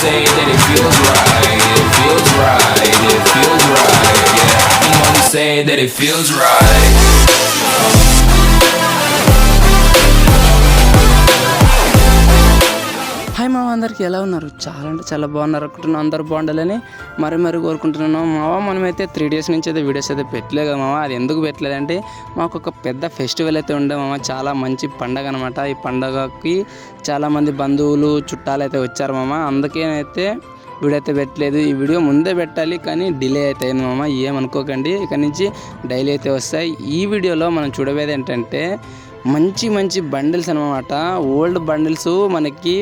say that it feels right. It feels right. It feels right. Yeah, I can only say that it feels right. అందరికీ ఎలా ఉన్నారు? చాలా అంటే చాలా బాగున్నారు అనుకుంటున్నాను. అందరూ బాగుండాలని మరి మరి కోరుకుంటున్నాను. మావా మనమైతే త్రీ డేస్ నుంచి అయితే వీడియోస్ అయితే పెట్టలేదు మావా. మామ అది ఎందుకు పెట్టలేదంటే మాకు ఒక పెద్ద ఫెస్టివల్ అయితే ఉండే మామ చాలా మంచి పండగ అనమాట ఈ పండగకి చాలామంది బంధువులు చుట్టాలు అయితే వచ్చారు మామ అందుకేనైతే వీడియో అయితే పెట్టలేదు. ఈ వీడియో ముందే పెట్టాలి కానీ డిలే అయితే అయింది మామ ఏమనుకోకండి. ఇక్కడి నుంచి డైలీ అయితే వస్తాయి. ఈ వీడియోలో మనం చూడబోయేది ఏంటంటే మంచి మంచి బండిల్స్ అనమాట ఓల్డ్ బండిల్స్ మనకి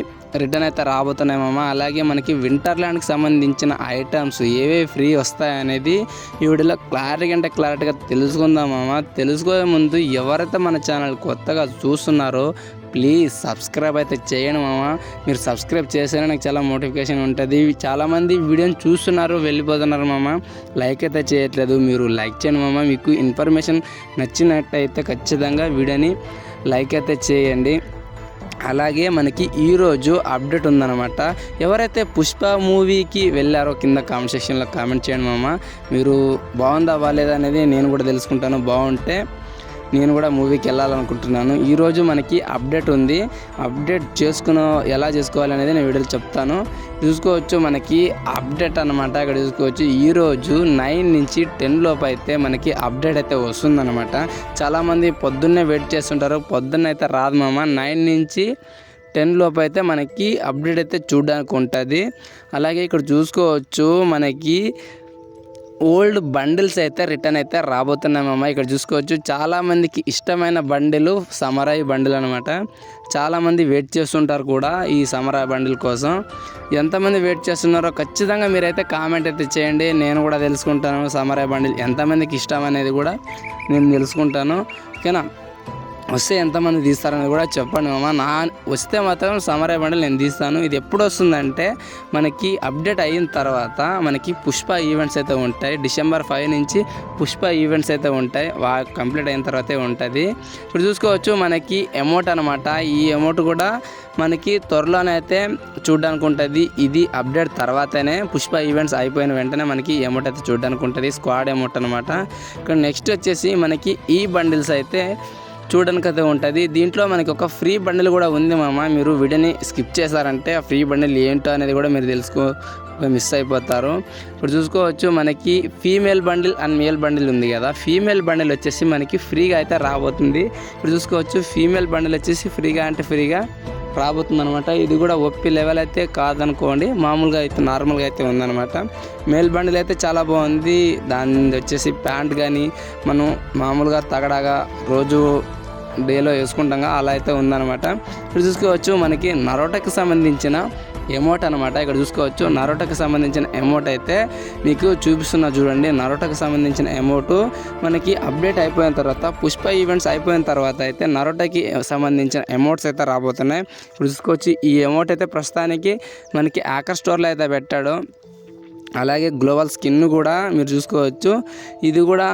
రిటర్న్ అయితే రాబోతున్నాయమ్మా. అలాగే మనకి వింటర్లాండ్కి సంబంధించిన ఐటమ్స్ ఏవే ఫ్రీ వస్తాయనేది ఈ వీడియోలో క్లారిటీ అంటే క్లారిటీగా తెలుసుకుందామమ్మా. మామ ముందు ఎవరైతే మన ఛానల్ కొత్తగా చూస్తున్నారో ప్లీజ్ సబ్స్క్రైబ్ అయితే చేయండి మామ మీరు సబ్స్క్రైబ్ చేస్తేనే నాకు చాలా మోటిఫికేషన్ ఉంటుంది. చాలామంది వీడియోని చూస్తున్నారు వెళ్ళిపోతున్నారు మామ లైక్ అయితే చేయట్లేదు. మీరు లైక్ చేయండి మామ మీకు ఇన్ఫర్మేషన్ నచ్చినట్టయితే ఖచ్చితంగా వీడియోని లైక్ అయితే చేయండి. అలాగే మనకి ఈరోజు అప్డేట్ ఉందన్నమాట. ఎవరైతే పుష్ప మూవీకి వెళ్ళారో కింద కామెంట్ సెక్షన్లో కామెంట్ చేయండి మామ. మీరు బాగుందా బాగాలేదా అనేది నేను కూడా తెలుసుకుంటాను. బాగుంటే నేను కూడా మూవీకి వెళ్ళాలనుకుంటున్నాను. ఈరోజు మనకి అప్డేట్ ఉంది. అప్డేట్ చేసుకున్న ఎలా చేసుకోవాలి అనేది నేను వీడియోలో చెప్తాను. చూసుకోవచ్చు మనకి అప్డేట్ అనమాట ఇక్కడ చూసుకోవచ్చు. ఈరోజు నైన్ నుంచి టెన్ లోపు అయితే మనకి అప్డేట్ అయితే వస్తుందన్నమాట. చాలామంది పొద్దున్నే వెయిట్ చేస్తుంటారు. పొద్దున్న అయితే రాదు మామ. నైన్ నుంచి టెన్ లోపు అయితే మనకి అప్డేట్ అయితే చూడడానికి ఉంటుంది. అలాగే ఇక్కడ చూసుకోవచ్చు మనకి ఓల్డ్ బండిల్స్ అయితే రిటర్న్ అయితే రాబోతున్నామమ్మ. ఇక్కడ చూసుకోవచ్చు. చాలామందికి ఇష్టమైన బండిలు సమరాయి బండిలు అనమాట చాలామంది వెయిట్ చేస్తుంటారు కూడా ఈ సమరాయి బండిల్ కోసం. ఎంతమంది వెయిట్ చేస్తున్నారో ఖచ్చితంగా మీరైతే కామెంట్ అయితే చేయండి. నేను కూడా తెలుసుకుంటాను సమరాయి బండిల్ ఎంతమందికి ఇష్టం అనేది కూడా నేను తెలుసుకుంటాను. ఓకేనా? వస్తే ఎంతమంది తీస్తారని కూడా చెప్పండి మామ. నా వస్తే మాత్రం సమరయ బండలు నేను తీస్తాను. ఇది ఎప్పుడు వస్తుందంటే మనకి అప్డేట్ అయిన తర్వాత మనకి పుష్ప ఈవెంట్స్ అయితే ఉంటాయి. డిసెంబర్ ఫైవ్ నుంచి పుష్ప ఈవెంట్స్ అయితే ఉంటాయి. వా కంప్లీట్ అయిన తర్వాతే ఉంటుంది. ఇప్పుడు చూసుకోవచ్చు మనకి అమౌంట్ అనమాట ఈ అమౌంట్ కూడా మనకి త్వరలోనే అయితే చూడడానికి ఉంటుంది. ఇది అప్డేట్ తర్వాతనే పుష్ప ఈవెంట్స్ అయిపోయిన వెంటనే మనకి అమౌంట్ అయితే చూడడానికి ఉంటుంది. స్క్వాడ్ అమౌంట్ అనమాట ఇక్కడ నెక్స్ట్ వచ్చేసి మనకి ఈ బండిల్స్ అయితే చూడడానికి అయితే ఉంటుంది. దీంట్లో మనకి ఒక ఫ్రీ బండిల్ కూడా ఉంది మామ. మీరు వీడియోని స్కిప్ చేశారంటే ఆ ఫ్రీ బండిల్ ఏంటో అనేది కూడా మీరు తెలుసుకో మిస్ అయిపోతారు. ఇప్పుడు చూసుకోవచ్చు మనకి female bundle and male bundle ఉంది కదా. ఫీమేల్ బండిల్ వచ్చేసి మనకి ఫ్రీగా అయితే రాబోతుంది. ఇప్పుడు చూసుకోవచ్చు ఫీమేల్ బండిల్ వచ్చేసి ఫ్రీగా అంటే ఫ్రీగా రాబోతుంది అనమాట ఇది కూడా ఒప్పి లెవెల్ అయితే కాదనుకోండి. మామూలుగా అయితే నార్మల్గా అయితే ఉందన్నమాట. మేల్ బండిల్ అయితే చాలా బాగుంది. దాని వచ్చేసి ప్యాంట్ కానీ మనం మామూలుగా తగడాగా రోజు డేలో వేసుకుంటాం అలా అయితే ఉందన్నమాట. ఇక్కడ చూసుకోవచ్చు మనకి నరోటకు సంబంధించిన ఎమోట్ అనమాట ఇక్కడ చూసుకోవచ్చు నరోటకు సంబంధించిన ఎమోట్ అయితే మీకు చూపిస్తున్నా చూడండి. నరోటకు సంబంధించిన ఎమోట్ మనకి అప్డేట్ అయిపోయిన తర్వాత పుష్ప ఈవెంట్స్ అయిపోయిన తర్వాత అయితే నరోటకి సంబంధించిన ఎమోట్స్ అయితే రాబోతున్నాయి. ఇప్పుడు చూసుకోవచ్చు ఈ ఎమోట్ అయితే ప్రస్తుతానికి మనకి ఆకర్ స్టోర్లో అయితే పెట్టాడు. అలాగే గ్లోబల్ స్కిన్ కూడా మీరు చూసుకోవచ్చు. ఇది కూడా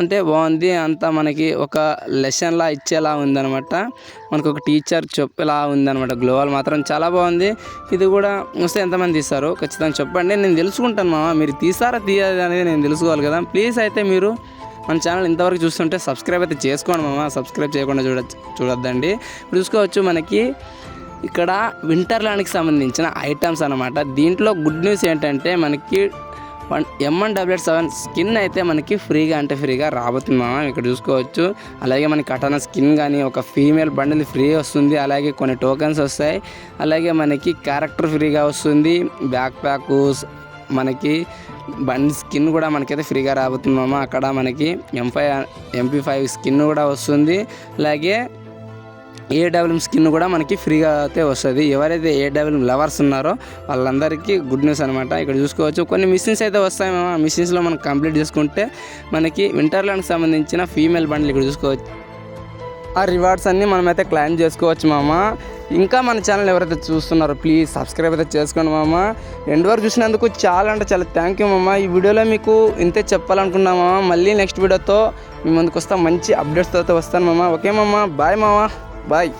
అంటే బాగుంది. అంతా మనకి ఒక లెసన్లా ఇచ్చేలా ఉందనమాట మనకు ఒక టీచర్ చెప్పేలా ఉందనమాట గ్లోవల్ మాత్రం చాలా బాగుంది. ఇది కూడా వస్తే ఎంతమంది తీస్తారు? ఖచ్చితంగా చెప్పండి. నేను తెలుసుకుంటాను మామ. మీరు తీసారా తీయదు అనేది నేను తెలుసుకోవాలి కదా. ప్లీజ్ అయితే మీరు మన ఛానల్ ఇంతవరకు చూస్తుంటే సబ్స్క్రైబ్ అయితే చేసుకోండి మామ. సబ్స్క్రైబ్ చేయకుండా చూడ చూడొద్దండి. చూసుకోవచ్చు మనకి ఇక్కడ వింటర్లాండ్కి సంబంధించిన ఐటమ్స్ అనమాట దీంట్లో గుడ్ న్యూస్ ఏంటంటే మనకి వన్ ఎంఎన్ డబ్ల్యూట్ సెవెన్ స్కిన్ అయితే మనకి ఫ్రీగా అంటే ఫ్రీగా రాబోతుంది మామ. ఇక్కడ చూసుకోవచ్చు. అలాగే మనకి కటానా స్కిన్ కానీ ఒక ఫీమేల్ బండిల్ ఫ్రీ వస్తుంది. అలాగే కొన్ని టోకెన్స్ వస్తాయి. అలాగే మనకి క్యారెక్టర్ ఫ్రీగా వస్తుంది. బ్యాక్ ప్యాక్ మనకి బండి స్కిన్ కూడా మనకైతే ఫ్రీగా రాబోతుంది అక్కడ మనకి ఎంపై ఎంపీ ఫైవ్ స్కిన్ కూడా వస్తుంది. అలాగే ఏడబ్ల్యూఎం స్కిన్ కూడా మనకి ఫ్రీగా అయితే వస్తుంది. ఎవరైతే ఏడబ్ల్యూఎం లవర్స్ ఉన్నారో వాళ్ళందరికీ గుడ్ న్యూస్ అనమాట ఇక్కడ చూసుకోవచ్చు. కొన్ని మిషన్స్ అయితే వస్తాయి ఆ మిషన్స్లో మనం కంప్లీట్ చేసుకుంటే మనకి వింటర్లాండ్కి సంబంధించిన ఫీమేల్ బండ్లు ఇక్కడ చూసుకోవచ్చు. ఆ రివార్డ్స్ అన్నీ మనమైతే క్లైమ్ చేసుకోవచ్చు మామ. ఇంకా మన ఛానల్ ఎవరైతే చూస్తున్నారో ప్లీజ్ సబ్స్క్రైబ్ అయితే చేసుకోండి మామ. ఎండ్ వరకు చూసినందుకు చాలా అంటే చాలా థ్యాంక్ యూ మామ. ఈ వీడియోలో మీకు ఇంతే చెప్పాలనుకున్నా మామ. మళ్ళీ నెక్స్ట్ వీడియోతో మీ ముందుకు వస్తా. మంచి అప్డేట్స్తో వస్తాను మామ. ఓకే మామ. బాయ్ మామ. బాయ్